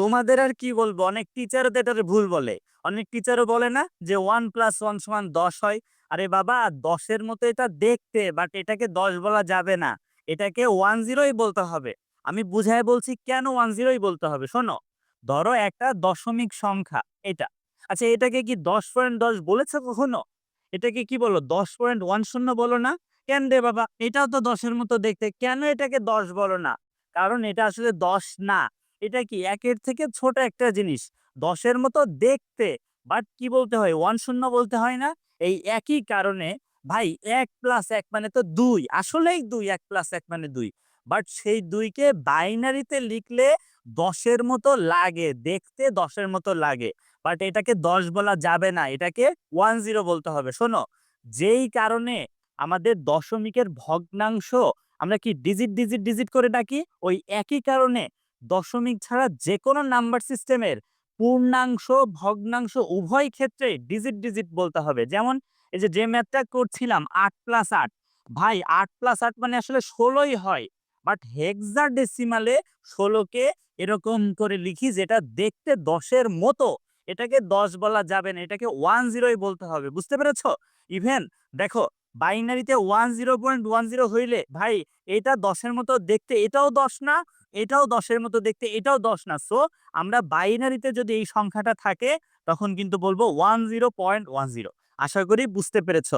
তোমাদের আর কি বলব? অনেক টিচারও তো এটারে ভুল বলে। অনেক টিচারও বলে না যে ওয়ান প্লাস ওয়ান সমান দশ হয়। আরে বাবা, দশের মতো এটা দেখতে বাট এটাকে দশ বলা যাবে না। এটাকে ওয়ান জিরোই বলতে হবে। আমি বুঝায় বলছি কেন ওয়ান জিরোই বলতে হবে? শোনো, ধরো একটা দশমিক সংখ্যা, এটা। আচ্ছা এটাকে কি দশ পয়েন্ট দশ বলেছে কখনো? এটাকে কি বলো? দশ পয়েন্ট ওয়ান শূন্য বলো না? কেন রে বাবা? এটাও তো দশের মতো দেখতে। কেন এটাকে দশ বলো না? কারণ এটা আসলে দশ না। এটা কি একের থেকে ছোট একটা জিনিস? দশের মতো দেখতে বাট কি বলতে হয়? ওয়ান শূন্য বলতে হয় না। এই একই কারণে, ভাই, এক প্লাস এক মানে তো দুই। আসলেই দুই, এক প্লাস এক মানে দুই। বাট সেই দুইকে বাইনারিতে লিখলে দশের মতো লাগে, দেখতে দশের মতো লাগে। বাট এটাকে দশ বলা যাবে না। এটাকে ওয়ান জিরো বলতে হবে। শোনো, যেই কারণে আমাদের দশমিকের ভগ্নাংশ আমরা কি ডিজিট ডিজিট ডিজিট করে ডাকি? ওই একই কারণে দশমিক ছাড়া যে কোনো নাম্বার সিস্টেমের পূর্ণাংশ, ভগ্নাংশ উভয় ক্ষেত্রে ডিজিট ডিজিট বলতে হবে। যেমন এই যে যে ম্যাথটা করছিলাম, আট প্লাস আট। ভাই, আট প্লাস আট মানে আসলে ষোলোই হয়। বাট হেক্সা ডেসিমালে ষোলোকে এরকম করে লিখি যেটা দেখতে দশের মতো। এটাকে দশ বলা যাবে না, এটাকে ওয়ান জিরোই বলতে হবে। বুঝতে পেরেছ? ইভেন দেখো বাইনারিতে one zero point one zero হইলে, ভাই, এটা দশের মতো দেখতে এটাও দশ না এটাও দশের মতো দেখতে, এটাও দশ না। সো আমরা বাইনারিতে যদি এই সংখ্যাটা থাকে, তখন কিন্তু বলব one zero point one zero আশা করি বুঝতে পেরেছ।